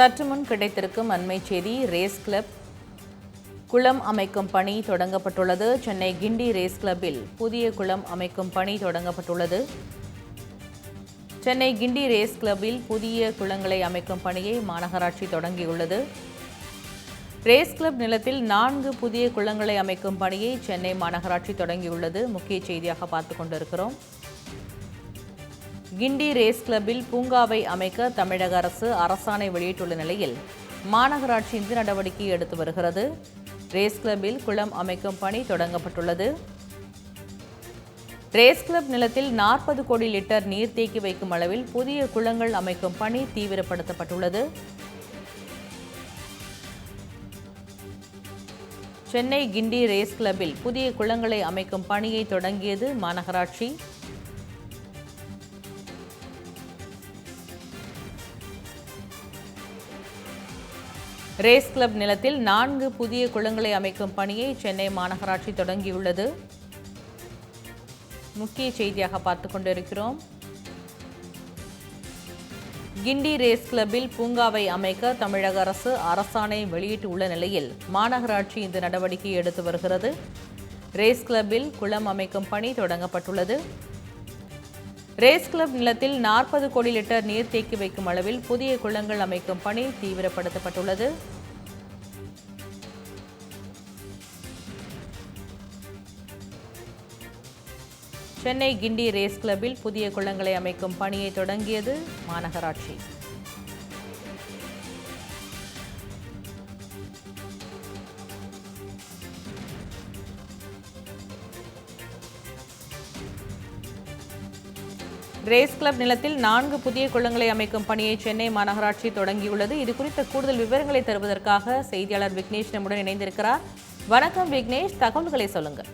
சற்று முன் கிடைத்திருக்கும் அண்மை செய்தி ரேஸ் கிளப் குளம் அமைக்கும் பணி தொடங்கப்பட்டுள்ளது. சென்னை கிண்டி ரேஸ் கிளப்பில் புதிய குளம் அமைக்கும் பணி தொடங்கப்பட்டுள்ளது. சென்னை கிண்டி ரேஸ் கிளப்பில் புதிய குளங்களை அமைக்கும் பணியை மாநகராட்சி தொடங்கியுள்ளது. ரேஸ் கிளப் நிலத்தில் நான்கு புதிய குளங்களை அமைக்கும் பணியை சென்னை மாநகராட்சி தொடங்கியுள்ளது. முக்கிய செய்தியாக பார்த்து கொண்டிருக்கிறோம். கிண்டி ரேஸ் கிளப்பில் பூங்காவை அமைக்க தமிழக அரசு அரசாணை வெளியிட்டுள்ள நிலையில் மாநகராட்சி இந்த நடவடிக்கை எடுத்து வருகிறது. ரேஸ் கிளப்பில் குளம் அமைக்கும் பணி தொடங்கப்பட்டுள்ளது. ரேஸ் கிளப் நிலத்தில் நாற்பது கோடி லிட்டர் நீர் தேக்கி வைக்கும் அளவில் புதிய குளங்கள் அமைக்கும் பணி தீவிரப்படுத்தப்பட்டுள்ளது. சென்னை கிண்டி ரேஸ் கிளப்பில் புதிய குளங்களை அமைக்கும் பணியை தொடங்கியது மாநகராட்சி. ரேஸ் கிளப் நிலத்தில் நான்கு புதிய குளங்களை அமைக்கும் பணியை சென்னை மாநகராட்சி தொடங்கியுள்ளது. முக்கிய செய்தியாக பார்த்து கொண்டிருக்கிறோம். கிண்டி ரேஸ் கிளப்பில் பூங்காவை அமைக்க தமிழக அரசு அரசாணை வெளியிட்டுள்ள நிலையில் மாநகராட்சி இந்த நடவடிக்கை எடுத்து வருகிறது. ரேஸ் கிளப்பில் குளம் அமைக்கும் பணி தொடங்கப்பட்டுள்ளது. ரேஸ் கிளப் நிலத்தில் நாற்பது கோடி லிட்டர் நீர் தேக்கி வைக்கும் அளவில் புதிய குளங்கள் அமைக்கும் பணி தீவிரப்படுத்தப்பட்டுள்ளது. சென்னை கிண்டி ரேஸ் கிளப்பில் புதிய குளங்களை அமைக்கும் பணியை தொடங்கியது மாநகராட்சி. ரேஸ் கிளப் நிலத்தில் நான்கு புதிய குளங்களை அமைக்கும் பணியை சென்னை மாநகராட்சி தொடங்கியுள்ளது. இது குறித்த கூடுதல் விவரங்களை தருவதற்காக செய்தியாளர் விக்னேஷ் நம்முடன் இணைந்திருக்கிறார். வணக்கம் விக்னேஷ் தகவல்களை சொல்லுங்கள்.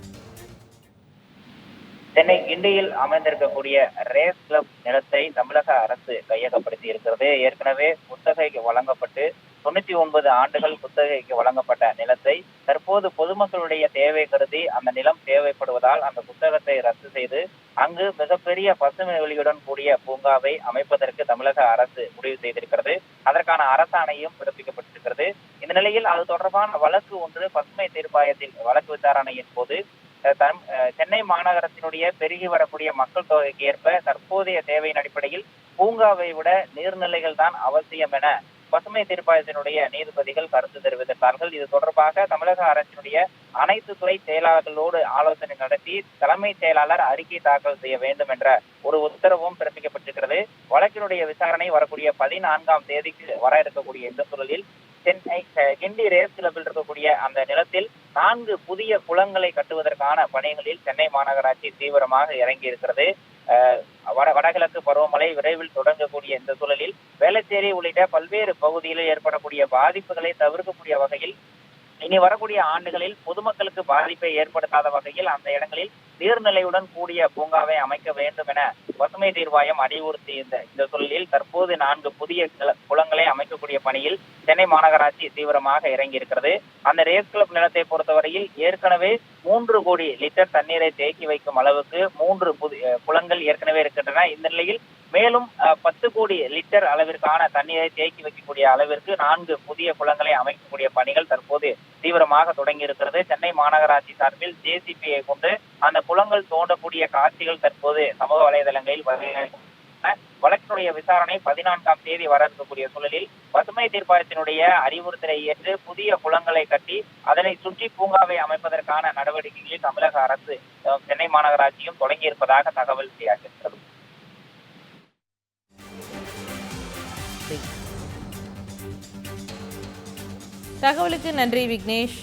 சென்னை கிண்டியில் அமைந்திருக்கக்கூடிய ரேஸ் கிளப் நிலத்தை தமிழக அரசு கையகப்படுத்தி இருக்கிறது. ஏற்கனவே குத்தகைக்கு வழங்கப்பட்டு தொண்ணூத்தி ஒன்பது ஆண்டுகள் குத்தகைக்கு வழங்கப்பட்ட நிலத்தை தற்போது பொதுமக்களுடைய தேவை கருதி அந்த நிலம் தேவைப்படுவதால் அந்த புத்தகத்தை ரத்து செய்து அங்கு மிகப்பெரிய பசுமை வெளியுடன் கூடிய பூங்காவை அமைப்பதற்கு தமிழக அரசு முடிவு செய்திருக்கிறது. அதற்கான அரசாணையும் பிறப்பிக்கப்பட்டிருக்கிறது. இந்த நிலையில் அது தொடர்பான வழக்கு ஒன்று பசுமை தீர்ப்பாயத்தில் வழக்கு விசாரணையின் போது சென்னை மாநகரத்தினுடைய பெருகி வரக்கூடிய மக்கள் தொகைக்கு ஏற்ப தற்போதைய தேவையின் அடிப்படையில் பூங்காவை விட நீர்நிலைகள் தான் அவசியம் என பசுமை தீர்ப்பாயத்தினுடைய நீதிபதிகள் கருத்து தெரிவித்திருந்தார்கள். இது தொடர்பாக தமிழக அரசினுடைய அனைத்து துறை செயலாளர்களோடு ஆலோசனை நடத்தி தலைமை செயலாளர் அறிக்கை தாக்கல் செய்ய வேண்டும் என்ற ஒரு உத்தரவும் பிறப்பிக்கப்பட்டிருக்கிறது. வழக்கினுடைய விசாரணை வரக்கூடிய பதினான்காம் தேதிக்கு வர இருக்கக்கூடிய இந்த சூழலில் சென்னை கிண்டி ரேஸ் கிளப்பில் இருக்கக்கூடிய அந்த நிலத்தில் நான்கு புதிய குளங்களை கட்டுவதற்கான பணிகளில் சென்னை மாநகராட்சி தீவிரமாக இறங்கி இருக்கிறது வட வடகிழக்கு பருவமழை விரைவில் தொடங்கக்கூடிய இந்த சூழலில் வேளச்சேரி உள்ளிட்ட பல்வேறு பகுதிகளில் ஏற்படக்கூடிய பாதிப்புகளை தவிர்க்கக்கூடிய வகையில் இனி வரக்கூடிய ஆண்டுகளில் பொதுமக்களுக்கு பாதிப்பை ஏற்படுத்தாத வகையில் அந்த இடங்களில் நீர்நிலையுடன் கூடிய பூங்காவை அமைக்க வேண்டும் என பசுமை தீர்வாயம் அறிவுறுத்தி இந்த சூழலில் தற்போது நான்கு புதிய குளங்களை அமைக்கக்கூடிய பணியில் சென்னை மாநகராட்சி தீவிரமாக இறங்கி இருக்கிறது அந்த ரேஸ் கிளப் நிலத்தை பொறுத்தவரையில் ஏற்கனவே மூன்று கோடி லிட்டர் தண்ணீரை தேக்கி வைக்கும் அளவுக்கு மூன்று புதிய குளங்கள் ஏற்கனவே இருக்கின்றன. இந்த நிலையில் மேலும் பத்து கோடி லிட்டர் அளவிற்கான தண்ணீரை தேக்கி வைக்கக்கூடிய அளவிற்கு நான்கு புதிய குளங்களை அமைக்கக்கூடிய பணிகள் தற்போது தீவிரமாக தொடங்கி இருக்கிறது சென்னை மாநகராட்சி சார்பில் ஜேசிபியை கொண்டு அந்த குளங்கள் தோண்டக்கூடிய காட்சிகள் தற்போது சமூக வலைதளங்களில் வழக்கினுடைய விசாரணை பதினான்காம் தேதி வர இருக்கக்கூடிய சூழலில் பசுமை தீர்ப்பாயத்தினுடைய அறிவுறுத்தலை ஏற்று புதிய குளங்களை கட்டி அதனை சுற்றி பூங்காவை அமைப்பதற்கான நடவடிக்கைகளில் தமிழக அரசு சென்னை மாநகராட்சியும் தொடங்கி இருப்பதாக தகவல் வெளியாகியிருக்கிறது. தகவலுக்கு நன்றி விக்னேஷ்.